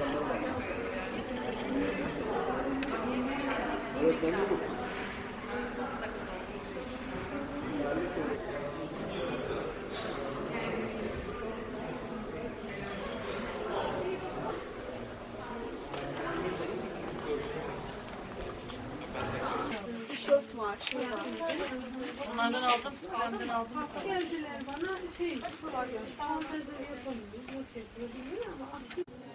insanlar var. Evet, ben de Tişört var, şey var. Onlardan aldım, onlardan aldım. Geldiler bana şey, sağ tezleri yapamıyor, nasıl yapıyor,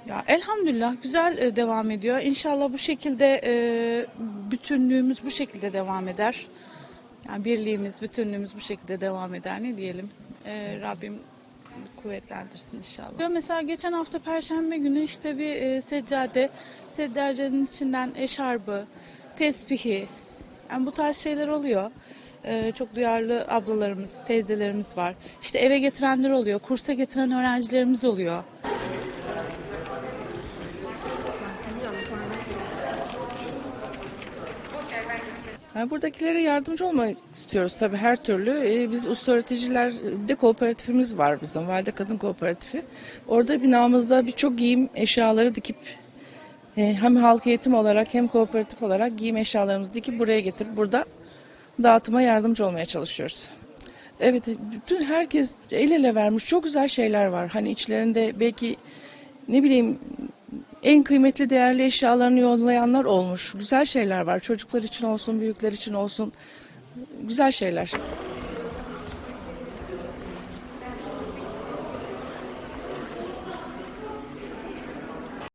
ya elhamdülillah güzel e, devam ediyor. İnşallah bu şekilde e, bütünlüğümüz bu şekilde devam eder. Yani birliğimiz, bütünlüğümüz bu şekilde devam eder. Ne diyelim? E, Rabbim kuvvetlendirsin inşallah. Ya Mesela geçen hafta Perşembe günü işte bir e, seccade, seccadenin içinden eşarbı, tesbihi, yani bu tarz şeyler oluyor. E, çok duyarlı ablalarımız, teyzelerimiz var. İşte eve getirenler oluyor, kursa getiren öğrencilerimiz oluyor. Yani buradakilere yardımcı olmak istiyoruz tabii her türlü. Ee, biz usta öğreticiler de kooperatifimiz var bizim. Valide Kadın Kooperatifi. Orada binamızda birçok giyim eşyaları dikip e, hem halk eğitim olarak hem kooperatif olarak giyim eşyalarımızı dikip buraya getirip burada dağıtıma yardımcı olmaya çalışıyoruz. Evet, bütün herkes el ele vermiş. Çok güzel şeyler var. Hani içlerinde belki ne bileyim en kıymetli değerli eşyalarını yollayanlar olmuş. Güzel şeyler var. Çocuklar için olsun, büyükler için olsun. Güzel şeyler.